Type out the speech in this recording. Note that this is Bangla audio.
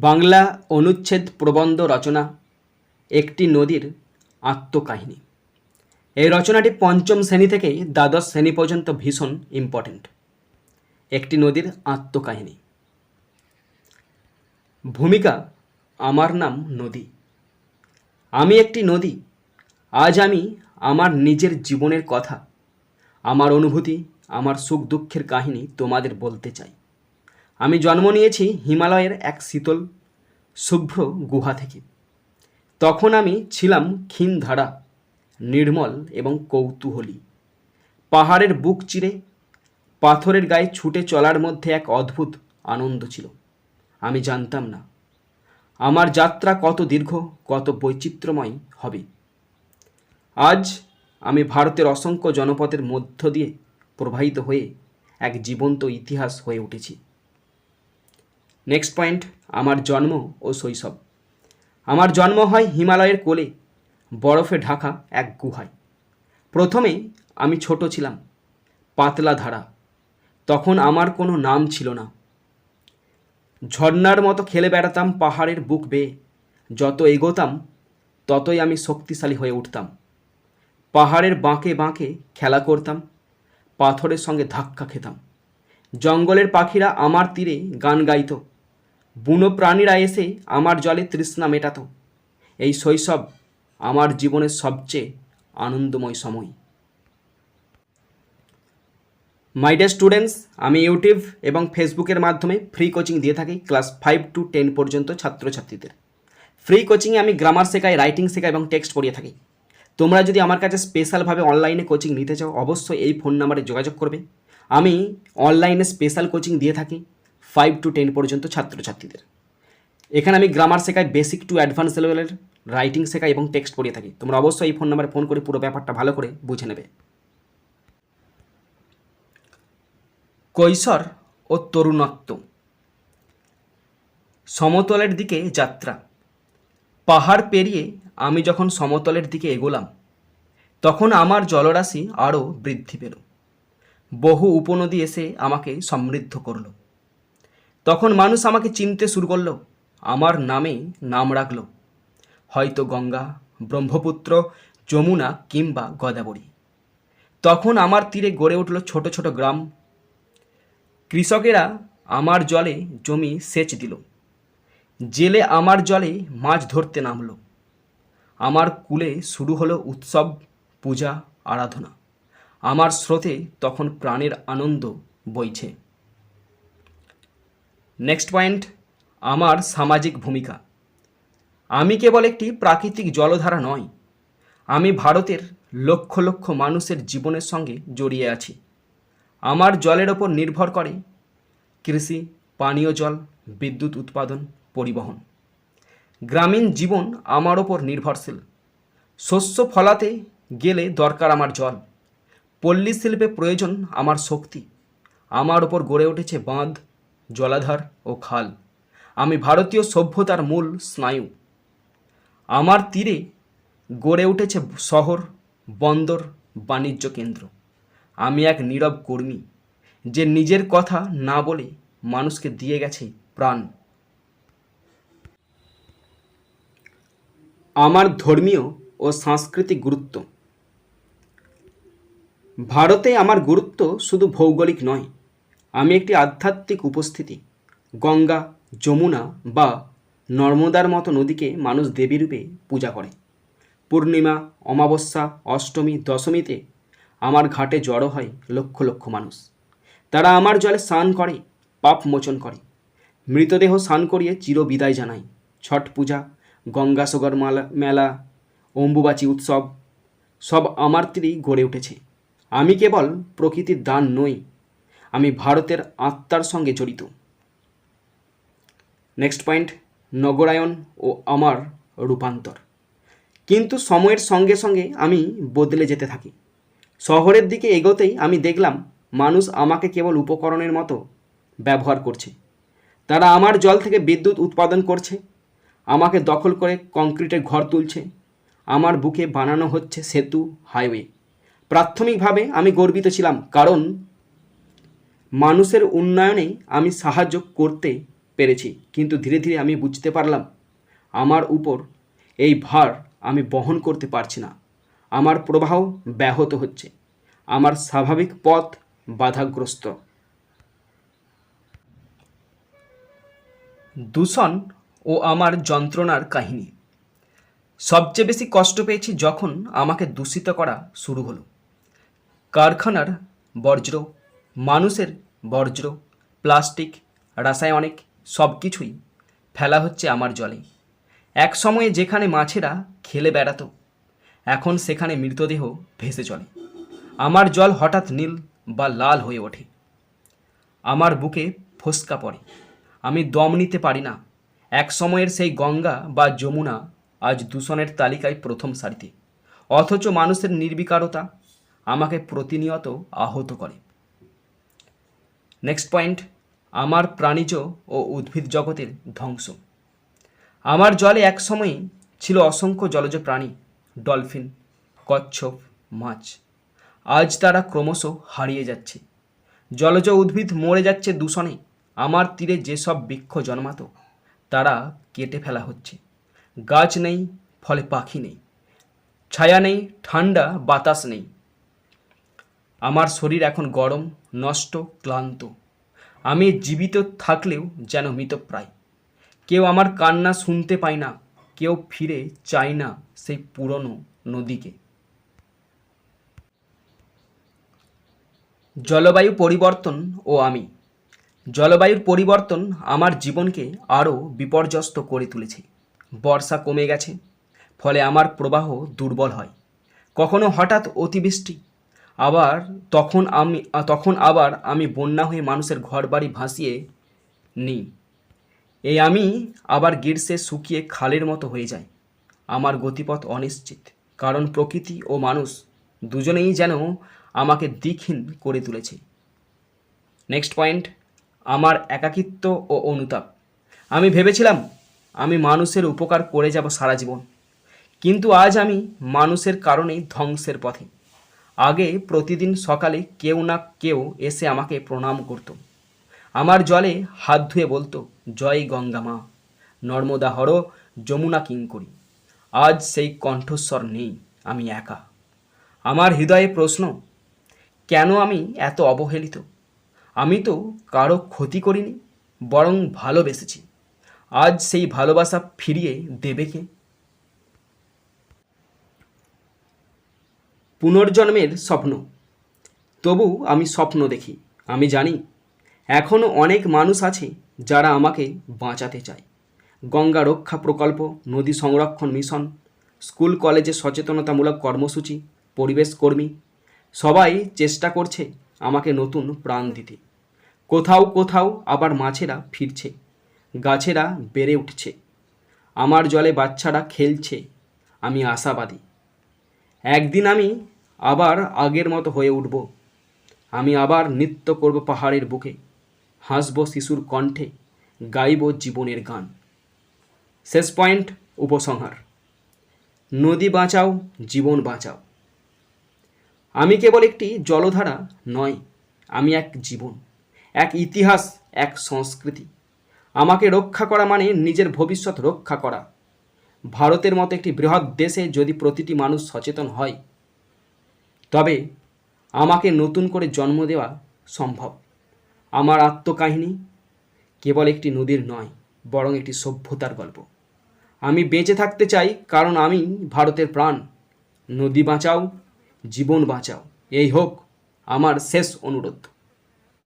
বাংলা অনুচ্ছেদ প্রবন্ধ রচনা, একটি নদীর আত্মকাহিনী। এই রচনাটি পঞ্চম শ্রেণি থেকে দ্বাদশ শ্রেণি পর্যন্ত ভীষণ ইম্পর্ট্যান্ট একটি নদীর আত্মকাহিনী। ভূমিকা, আমার নাম নদী। আমি একটি নদী। আজ আমি আমার নিজের জীবনের কথা, আমার অনুভূতি, আমার সুখ দুঃখের কাহিনী তোমাদের বলতে চাই। আমি জন্ম নিয়েছি হিমালয়ের এক শীতল, শুভ্র গুহা থেকে। তখন আমি ছিলাম ক্ষীণ ধারা নির্মল এবং কৌতূহলী। পাহাড়ের বুক চিরে, পাথরের গায়ে ছুটে চলার মধ্যে এক অদ্ভুত আনন্দ ছিল। আমি জানতাম না, আমার যাত্রা কত দীর্ঘ, কত বৈচিত্র্যময় হবে। আজ আমি ভারতের অসংখ্য জনপদের মধ্য দিয়ে প্রবাহিত হয়ে এক জীবন্ত ইতিহাস হয়ে উঠেছি। নেক্সট পয়েন্ট আমার জন্ম ও শৈশব। আমার জন্ম হয় হিমালয়ের কোলে, বরফে ঢাকা এক গুহায়। প্রথমে আমি ছোট ছিলাম, পাতলা ধারা। তখন আমার কোনো নাম ছিল না। ঝর্ণার মতো খেলে বেড়াতাম পাহাড়ের বুক বেয়ে। যত এগোতাম, ততই আমি শক্তিশালী হয়ে উঠতাম। পাহাড়ের বাঁকে বাঁকে খেলা করতাম, পাথরের সঙ্গে ধাক্কা খেতাম। জঙ্গলের পাখিরা আমার তীরে গান গাইতো। বুনো প্রাণীরা এসে আমার জলে তৃষ্ণা মেটাতো। এই শৈশব আমার জীবনের সবচেয়ে আনন্দময় সময়। মাই ডে স্টুডেন্টস আমি ইউটিউব এবং ফেসবুকের মাধ্যমে ফ্রি কোচিং দিয়ে থাকি ক্লাস ফাইভ টু টেন পর্যন্ত ছাত্রছাত্রীদের। ফ্রি কোচিংয়ে আমি গ্রামার শেখাই রাইটিং শেখাই এবং টেক্সট পড়িয়ে থাকি। তোমরা যদি আমার কাছে স্পেশালভাবে অনলাইনে কোচিং নিতে চাও, অবশ্যই এই ফোন নাম্বারে যোগাযোগ করবে। আমি অনলাইনে স্পেশাল কোচিং দিয়ে থাকি। ফাইভ টু টেন পর্যন্ত ছাত্রছাত্রীদের। এখানে আমি গ্রামার শেখাই বেসিক টু অ্যাডভান্স লেভেলের রাইটিং শেখাই এবং টেক্সট পড়িয়ে থাকি। তোমরা অবশ্যই এই ফোন নাম্বারে ফোন করে পুরো ব্যাপারটা ভালো করে বুঝে নেবে। কৈশোর ও তরুণত্ব। সমতলের দিকে যাত্রা। পাহাড় পেরিয়ে আমি যখন সমতলের দিকে এগোলাম, তখন আমার জলরাশি আরও বৃদ্ধি পেল। বহু উপনদী এসে আমাকে সমৃদ্ধ করল। তখন মানুষ আমাকে চিনতে শুরু করল। আমার নামে নাম রাখল। হয়তো গঙ্গা, ব্রহ্মপুত্র, যমুনা কিংবা গদাবরী। তখন আমার তীরে গড়ে উঠল ছোট ছোট গ্রাম। কৃষকেরা আমার জলে জমি সেচ দিল। জেলে আমার জলে মাছ ধরতে নামল। আমার কুলে শুরু হলো উৎসব, পূজা, আরাধনা। আমার স্রোতে তখন প্রাণের আনন্দ বইছে। নেক্সট পয়েন্ট আমার সামাজিক ভূমিকা। আমি কেবল একটি প্রাকৃতিক জলধারা নয়, আমি ভারতের লক্ষ লক্ষ মানুষের জীবনের সঙ্গে জড়িয়ে আছি। আমার জলের ওপর নির্ভর করে কৃষি, পানীয় জল, বিদ্যুৎ উৎপাদন, পরিবহন। গ্রামীণ জীবন আমার ওপর নির্ভরশীল। শস্য ফলাতে গেলে দরকার আমার জল। পল্লী শিল্পে প্রয়োজন আমার শক্তি। আমার ওপর গড়ে উঠেছে বাঁধ জলাধার ও খাল। আমি ভারতীয় সভ্যতার মূল স্নায়ু। আমার তীরে গড়ে উঠেছে শহর, বন্দর, বাণিজ্য কেন্দ্র। আমি এক নীরব কর্মী, যে নিজের কথা না বলে মানুষকে দিয়ে গেছে প্রাণ। আমার ধর্মীয় ও সাংস্কৃতিক গুরুত্ব। ভারতে আমার গুরুত্ব শুধু ভৌগোলিক নয় আমি একটি আধ্যাত্মিক উপস্থিতি। গঙ্গা, যমুনা বা নর্মদার মতো নদীকে মানুষ দেবীরূপে পূজা করে। পূর্ণিমা, অমাবস্যা, অষ্টমী, দশমীতে আমার ঘাটে জড়ো হয় লক্ষ লক্ষ মানুষ। তারা আমার জলে স্নান করে, পাপ মোচন করে। মৃতদেহ স্নান করিয়ে চির বিদায় জানায় ছট পূজা গঙ্গাসাগর মালা, মেলা, অম্বুবাচী উৎসব, সব আমার তীরেই গড়ে উঠেছে। আমি কেবল প্রকৃতির দান নই আমি ভারতের আত্মার সঙ্গে জড়িত। নেক্সট পয়েন্ট নগরায়ন ও আমার রূপান্তর। কিন্তু সময়ের সঙ্গে সঙ্গে আমি বদলে যেতে থাকি। শহরের দিকে এগোতেই আমি দেখলাম, মানুষ আমাকে কেবল উপকরণের মতো ব্যবহার করছে। তারা আমার জল থেকে বিদ্যুৎ উৎপাদন করছে, আমাকে দখল করে কংক্রিটের ঘর তুলছে, আমার বুকে বানানো হচ্ছে সেতু, হাইওয়ে। প্রাথমিকভাবে আমি গর্বিত ছিলাম, কারণ মানুষের উন্নয়নে আমি সাহায্য করতে পেরেছি, কিন্তু ধীরে ধীরে আমি বুঝতে পারলাম, আমার উপর এই ভার আমি বহন করতে পারছি না। আমার প্রবাহ ব্যাহত হচ্ছে। আমার স্বাভাবিক পথ বাধাগ্রস্ত। দূষণ ও আমার যন্ত্রণার কাহিনী। সবচেয়ে বেশি কষ্ট পেয়েছি যখন আমাকে দূষিত করা শুরু হলো। কারখানার বর্জ্য মানুষের বর্জ্য, প্লাস্টিক, রাসায়নিক সব কিছুই ফেলা হচ্ছে আমার জলে। এক সময়ে যেখানে মাছেরা খেলে বেড়াতো, এখন সেখানে মৃতদেহ ভেসে চলে। আমার জল হঠাৎ নীল বা লাল হয়ে ওঠে। আমার বুকে ফোসকা পড়ে। আমি দম নিতে পারি না। এক সময়ের সেই গঙ্গা বা যমুনা আজ দূষণের তালিকায় প্রথম সারিতে। অথচ মানুষের নির্বিকারতা আমাকে প্রতিনিয়ত আহত করে। নেক্সট পয়েন্ট আমার প্রাণীজ ও উদ্ভিদ জগতের ধ্বংস। আমার জলে এক সময়ে ছিল অসংখ্য জলজ প্রাণী, ডলফিন, কচ্ছপ, মাছ। আজ তারা ক্রমশ হারিয়ে যাচ্ছে। জলজ উদ্ভিদ মরে যাচ্ছে দূষণে, আমার তীরে যেসব বৃক্ষ জন্মাত, তারা কেটে ফেলা হচ্ছে। গাছ নেই, ফলে পাখি নেই। ছায়া নেই, ঠান্ডা বাতাস নেই। আমার শরীর এখন গরম নষ্ট, ক্লান্ত। আমি জীবিত থাকলেও যেন মৃতপ্রায়। কেউ আমার কান্না শুনতে পায় না, কেউ ফিরে চায় না সেই পুরনো নদীকে। জলবায়ু পরিবর্তন ও আমি। জলবায়ুর পরিবর্তন আমার জীবনকে আরও বিপর্যস্ত করে তুলেছে। বর্ষা কমে গেছে, ফলে আমার প্রবাহ দুর্বল হয়। কখনো হঠাৎ অতিবৃষ্টি আবার তখন আমি, তখন আবার আমি বন্যা হয়ে মানুষের ঘর বাড়ি ভাসিয়ে নিই। এই আমি আবার গ্রীষ্মে শুকিয়ে খালের মতো হয়ে যাই। আমার গতিপথ অনিশ্চিত, কারণ প্রকৃতি ও মানুষ দুজনেই যেন আমাকে দিকহীন করে তুলেছে। নেক্সট পয়েন্ট আমার একাকিত্ব ও অনুতাপ। আমি ভেবেছিলাম আমি মানুষের উপকার করে যাব সারা জীবন, কিন্তু আজ আমি মানুষের কারণেই ধ্বংসের পথে। আগে প্রতিদিন সকালে কেউ না কেউ এসে আমাকে প্রণাম করত। আমার জলে হাত ধুয়ে বলতো, জয় গঙ্গা মা, নর্মদা হর, যমুনা কিঙ্করি। আজ সেই কণ্ঠস্বর নেই, আমি একা। আমার হৃদয়ে প্রশ্ন, কেন আমি এত অবহেলিত? আমি তো কারও ক্ষতি করিনি, বরং ভালোবেসেছি। আজ সেই ভালোবাসা ফিরিয়ে দেবে কে? পুনর্জন্মের স্বপ্ন। তবু আমি স্বপ্ন দেখি, আমি জানি এখনও অনেক মানুষ আছে যারা আমাকে বাঁচাতে চায়। গঙ্গা রক্ষা প্রকল্প, নদী সংরক্ষণ মিশন, স্কুল কলেজে সচেতনতামূলক কর্মসূচি, পরিবেশ কর্মী, সবাই চেষ্টা করছে আমাকে নতুন প্রাণ দিতে। কোথাও কোথাও আবার মাছেরা ফিরছে, গাছেরা বেড়ে উঠছে। আমার জলে বাচ্চারা খেলছে, আমি আশাবাদী। একদিন আমি আবার আগের মতো হয়ে উঠব। আমি আবার নৃত্য করব পাহাড়ের বুকে, হাসব শিশুর কণ্ঠে, গাইব জীবনের গান। শেষ পয়েন্ট, উপসংহার। নদী বাঁচাও, জীবন বাঁচাও। আমি কেবল একটি জলধারা নয়, আমি এক জীবন, এক ইতিহাস, এক সংস্কৃতি। আমাকে রক্ষা করা মানে নিজের ভবিষ্যৎ রক্ষা করা। ভারতের মতো একটি বৃহৎ দেশে যদি প্রতিটি মানুষ সচেতন হয় তবে আমাকে নতুন করে জন্ম দেওয়া সম্ভব। আমার আত্মকাহিনী কেবল একটি নদীর নয়, বরং একটি সভ্যতার গল্প। আমি বেঁচে থাকতে চাই, কারণ আমি ভারতের প্রাণ। নদী বাঁচাও, জীবন বাঁচাও। এই হোক আমার শেষ অনুরোধ।